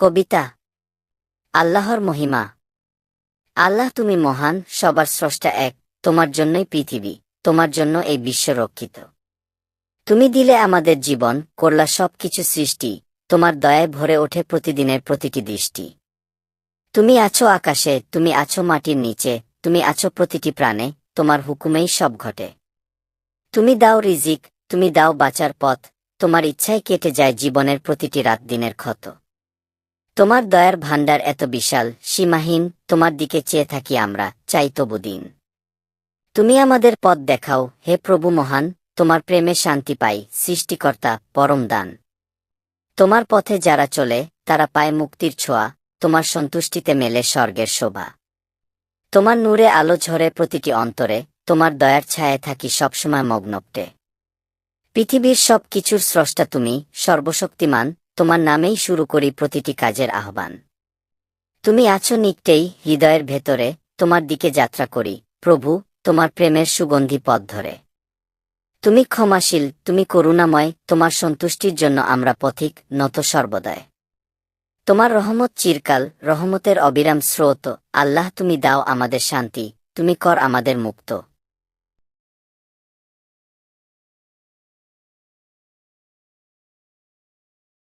কবিতা। আল্লাহর মহিমা। আল্লাহ তুমি মহান, সবার স্রষ্টা এক, তোমার জন্যই পৃথিবী, তোমার জন্য এই বিশ্ব রক্ষিত। তুমি দিলে আমাদের জীবন, করলা সব কিছু সৃষ্টি, তোমার দয়ায় ভরে ওঠে প্রতিদিনের প্রতিটি দৃষ্টি। তুমি আছো আকাশে, তুমি আছো মাটির নিচে, তুমি আছো প্রতিটি প্রাণে, তোমার হুকুমেই সব ঘটে। তুমি দাও রিজিক, তুমি দাও বাঁচার পথ, তোমার ইচ্ছায় কেটে যায় জীবনের প্রতিটি রাত দিনের ক্ষত। তোমার দয়ার ভাণ্ডার এত বিশাল, সীমাহীন, তোমার দিকে চেয়ে থাকি আমরা, চাই তবু দিন। তুমি আমাদের পথ দেখাও, হে প্রভু মহান, তোমার প্রেমে শান্তি পাই, সৃষ্টিকর্তা, পরম দান। তোমার পথে যারা চলে, তারা পায় মুক্তির ছোঁয়া, তোমার সন্তুষ্টিতে মেলে স্বর্গের শোভা। তোমার নূরে আলো ঝরে প্রতিটি অন্তরে, তোমার দয়ার ছায়ায় থাকি সবসময় মগ্নপ্টে পৃথিবীর সব কিছুর স্রষ্টা তুমি, সর্বশক্তিমান তোমার নামেই শুরু করি প্রতিটি কাজের আহ্বান। তুমি আছো নিকটেই হৃদয়ের ভেতরে, তোমার দিকে যাত্রা করি। প্রভু, তোমার প্রেমের সুগন্ধি পথ ধরে। তুমি ক্ষমাশীল, তুমি করুণাময়, তোমার সন্তুষ্টির জন্য আমরা পথিক, নত সর্বদায়। তোমার রহমত চিরকাল, রহমতের অবিরাম স্রোত। আল্লাহ, তুমি দাও আমাদের শান্তি, তুমি কর আমাদের মুক্ত।